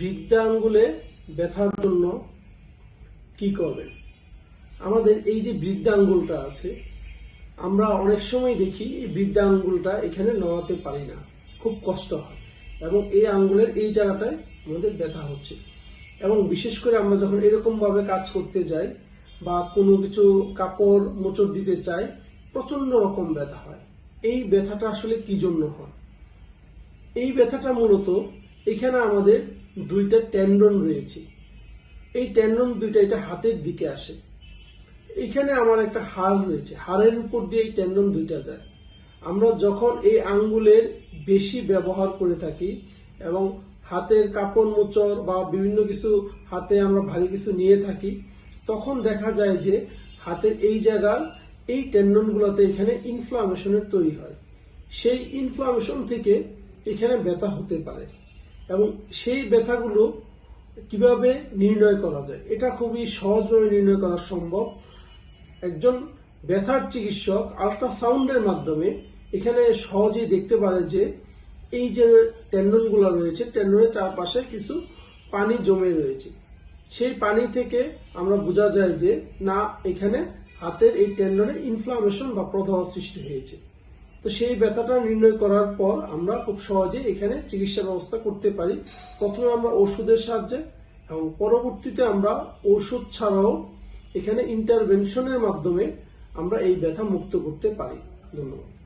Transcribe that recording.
বৃদ্ধা আঙ্গুলে ব্যথার জন্য কি করবেন? আমাদের এই যে বৃদ্ধা আঙ্গুলটা আছে, আমরা অনেক সময় দেখি এই বৃদ্ধা আঙ্গুলটা এখানে নড়াতে পারি না। খুব কষ্ট হয় এবং এই আঙ্গুলের এই জায়গাটায় আমাদের ব্যথা হচ্ছে। এবং বিশেষ করে আমরা যখন এরকম ভাবে কাজ করতে যাই বা কোনো কিছু কাপড় মোচড় দিতে চাই প্রচণ্ড রকম ব্যথা হয়। এই ব্যথাটা আসলে কি জন্য হয়? এই ব্যথাটা মূলত এখানে আমাদের দুইটা টেন্ডন রয়েছে। এই ট্যান্ডন দুইটা এটা হাতের দিকে আসে। এখানে আমার একটা হাড় রয়েছে। হাড়ের উপর দিয়ে এই ট্যান্ডন দুইটা যায়। আমরা যখন এই আঙ্গুলের বেশি ব্যবহার করে থাকি এবং হাতের কাপড় মোচড় বা বিভিন্ন কিছু হাতে আমরা ভারী কিছু নিয়ে থাকি, তখন দেখা যায় যে হাতের এই জায়গার এই টেন্ডনগুলোতে এখানে ইনফ্লামেশনের তৈরি হয়। সেই ইনফ্লামেশন থেকে এখানে ব্যথা হতে পারে। এবং সেই ব্যথাগুলো কীভাবে নির্ণয় করা যায়? এটা খুবই সহজভাবে নির্ণয় করা সম্ভব। একজন ব্যথার চিকিৎসক আল্ট্রাসাউন্ডের মাধ্যমে এখানে সহজেই দেখতে পারে যে এই যে টেন্ডনগুলো রয়েছে টেন্ডনের চারপাশে কিছু পানি জমে রয়েছে। সেই পানি থেকে আমরা বোঝা যায় যে না, এখানে হাতের এই টেন্ডনে ইনফ্লামেশন বা প্রদাহ সৃষ্টি হয়েছে। তো সেই ব্যথাটা নির্ণয় করার পর আমরা খুব সহজে এখানে চিকিৎসা ব্যবস্থা করতে পারি। প্রথমে আমরা ওষুধের সাহায্যে এবং পরবর্তীতে আমরা ওষুধ ছাড়াও এখানে ইন্টারভেনশনের মাধ্যমে আমরা এই ব্যথা মুক্ত করতে পারি। ধন্যবাদ।